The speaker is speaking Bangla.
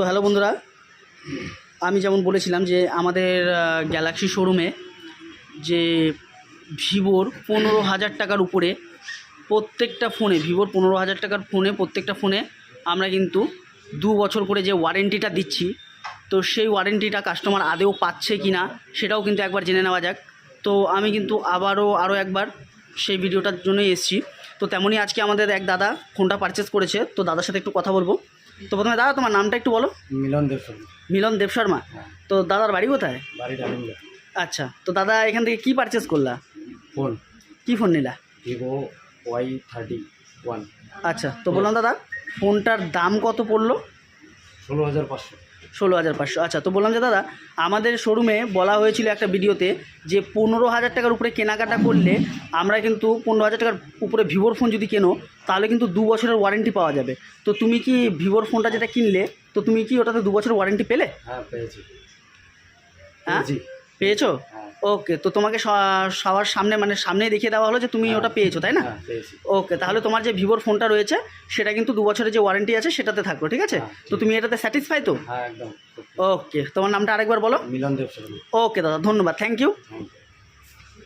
তো হ্যালো বন্ধুরা, আমি যেমন বলেছিলাম যে আমাদের গ্যালাক্সি শোরুমে যে ভিভোর পনেরো হাজার টাকার উপরে প্রত্যেকটা ফোনে ভিভোর পনেরো হাজার টাকার ফোনে প্রত্যেকটা ফোনে আমরা কিন্তু দু বছর করে যে ওয়ারেন্টিটা দিচ্ছি। তো সেই ওয়ারেন্টিটা কাস্টমার আদেও পাচ্ছে কি না সেটাও কিন্তু একবার জেনে নেওয়া যাক। তো আমি কিন্তু আবারও আরও একবার সেই ভিডিওটার জন্যই এসেছি। তো তেমনই আজকে আমাদের এক দাদা ফোনটা পারচেস করেছে। তো দাদার সাথে একটু কথা বলব। তো প্রথমে দাদা তোমার নামটা একটু বলো। মিলন দেব শর্মা। মিলন দেব শর্মা। হ্যাঁ। তো দাদার বাড়ি কোথায়? বাড়ি ডালিমগা আচ্ছা তো দাদা এখান থেকে কি পারচেস করলা? ফোন। কি ফোন নিলা? Vivo Y thirty one. আচ্ছা তো বললাম দাদা ফোনটার দাম কত পড়ল? ষোলো হাজার পাঁচশো। ষোলো হাজার পাঁচশো। আচ্ছা তো বললাম যে দাদা আমাদের শোরুমে বলা হয়েছিল একটা ভিডিওতে যে পনেরো হাজার টাকার উপরে কেনাকাটা করলে আমরা কিন্তু পনেরো হাজার টাকার উপরে ভিভোর ফোন যদি কেনো তাহলে কিন্তু দু বছরের ওয়ারেন্টি পাওয়া যাবে। তো তুমি কি ভিভোর ফোনটা যেটা কিনলে তো তুমি কি ওটাতে দু বছরের ওয়ারেন্টি পেলে? হ্যাঁ পেয়েছি। হ্যাঁ? পেয়েছ? ওকে তো তোমাকে স- সবার সামনে মানে সামনে দেখিয়ে দেওয়া হলো যে তুমি ওটা পেয়েছ তাই না? হ্যাঁ ওকে তাহলে তোমার যে ভিভোর ফোনটা রয়েছে সেটা কিন্তু দু বছরের যে ওয়ারেন্টি আছে সেটাতে থাকল ঠিক আছে? হ্যাঁ, তো তুমি এটাতে স্যাটিসফাই তো? হ্যাঁ ওকে তোমার নামটা আরেকবার বলো। মিলন দেব ওকে দাদা ধন্যবাদ থ্যাংক ইউ